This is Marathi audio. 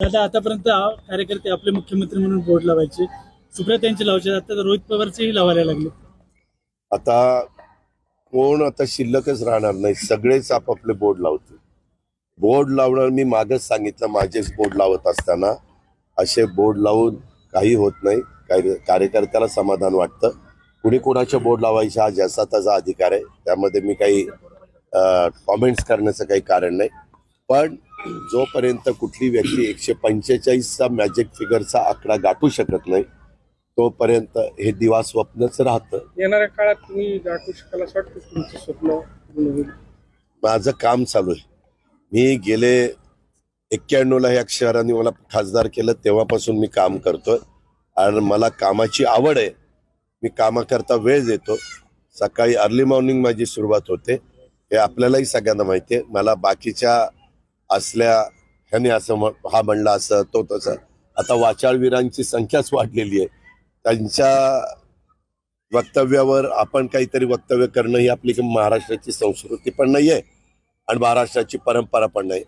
दादा आतापर्यंत कार्यकर्ते आपले मुख्यमंत्री म्हणून बोर्ड लावायचे. सुप्रिया त्यांचे लावायचे. आता रोहित पवारचेही लावायला लागले. आता कोण आता शिल्लकच राहणार नाही. सगळेच आपापले बोर्ड लावतील. बोर्ड लावणार मी मागच सांगितलं. माझेच बोर्ड लावत असताना असे बोर्ड लावून काही होत नाही. काही कार्यकर्त्याला समाधान वाटतं. कुणी कोणाच्या बोर्ड लावायचा हा ज्याचा त्याचा अधिकार आहे. त्यामध्ये मी काही कॉमेंट्स करण्याचं काही कारण नाही. पण जोपर्यंत कुठली व्यक्ती एकशे पंचेचाळीसचा मॅजिक फिगरचा आकडा गाठू शकत नाही तोपर्यंत हे दिवा स्वप्नच राहतं. येणाऱ्या काळात तुम्ही गाठू शकाल असं वाटतं तुमचं स्वप्न? पूर्ण होईल माझं काम चालू आहे. मी गेले एक्क्याण्णवला ह्या शहराने मला खासदार केलं तेव्हापासून मी काम करतोय. आणि मला कामाची आवड आहे. मी कामाकरता वेळ देतो. सकाळी अर्ली मॉर्निंग माझी सुरुवात होते. हे आपल्यालाही सगळ्यांना माहिती आहे. मला बाकीच्या असल्या ह्याने असं हा म्हणला असं तो तसं. आता वाचाळवीरांची संख्याच वाढलेली आहे. त्यांच्या वक्तव्यावर आपण काहीतरी वक्तव्य करणं ही आपली महाराष्ट्राची संस्कृती पण नाही आहे आणि महाराष्ट्राची परंपरा पण नाही.